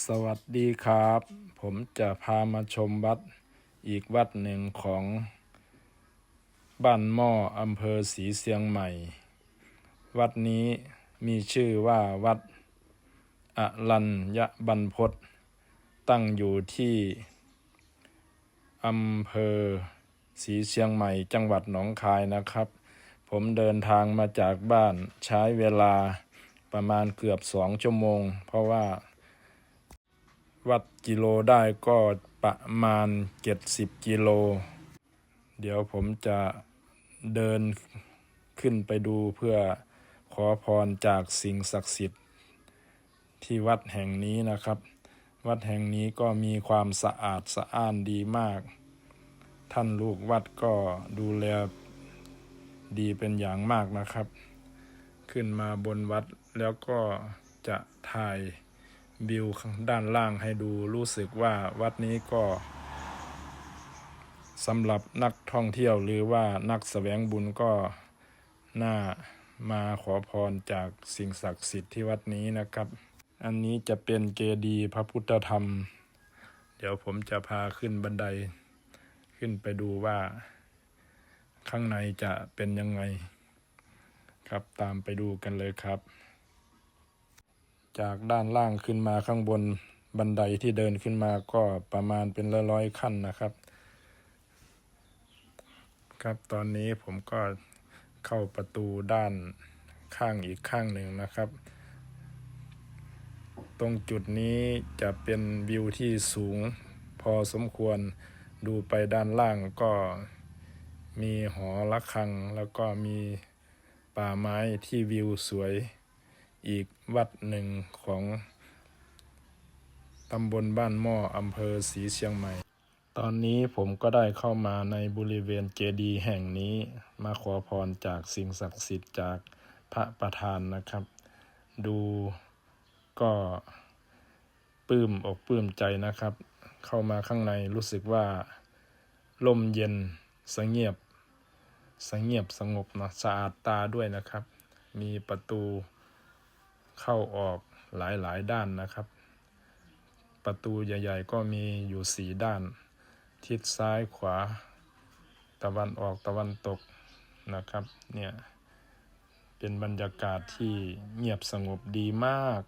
สวัสดีครับ ผมจะพามาชมวัดอีกวัดหนึ่งของบ้านหม้ออำเภอศรีเสียงใหม่ วัดนี้มีชื่อว่าวัดอรัญญบรรพตตั้งอยู่ที่อำเภอศรีเชียงใหม่ จังหวัดหนองคายนะครับ ผมเดินทางมาจากบ้านใช้เวลาประมาณเกือบสองชั่วโมง เพราะว่า วัดกิโลได้ก็ประมาณเจ็ดสิบกิโล เดี๋ยวผมจะเดินขึ้นไปดูเพื่อขอพรจากสิ่งศักดิ์สิทธิ์ ที่วัดแห่งนี้นะครับ วัดแห่งนี้ก็มีความสะอาดสะอ้านดีมาก ท่านลูกวัดก็ดูแลดีเป็นอย่างมากนะครับ ขึ้นมาบนวัดแล้วก็จะถ่าย วิวด้านล่างให้ดูรู้สึกว่าวัดนี้ก็สำหรับนักท่องเที่ยวหรือว่านักแสวงบุญก็น่ามาขอพรจากสิ่งศักดิ์สิทธิ์ที่วัดนี้นะครับ อันนี้จะเป็นเจดีย์พระพุทธธรรม เดี๋ยวผมจะพาขึ้นบันได ขึ้นไปดูว่า ข้างในจะเป็นยังไง ครับตามไปดูกันเลยครับ จากด้านล่างขึ้นมาข้างบนบันไดที่เดินขึ้นมาก็ประมาณเป็นร้อยๆขั้นนะครับ ครับตอนนี้ผมก็เข้าประตูด้านข้างอีกข้างหนึ่งนะครับ ตรงจุดนี้จะเป็นวิวที่สูงพอสมควรดูไปด้านล่างก็มีหอระฆัง แล้วก็มีป่าไม้ที่วิวสวย อีกวัดหนึ่งของตำบลบ้านหม้ออำเภอศรีเชียงใหม่ ตอนนี้ผมก็ได้เข้ามาในบริเวณเจดีย์แห่งนี้มาขอพรจากสิ่งศักดิ์สิทธิ์จากพระประธานนะครับ ดูก็ปลื้มอกปลื้มใจนะครับ เข้ามาข้างในรู้สึกว่าลมเย็นสงเงียบสงเงียบสงบนะสะอาดตาด้วยนะครับ มีประตู เข้าออกหลายๆด้านนะครับ ประตูใหญ่ ๆ ก็มีอยู่สีด้าน ทิศซ้ายขวา ตะวันออกตะวันตกนะครับเนี่ยเป็นบรรยากาศที่เงียบสงบดีมาก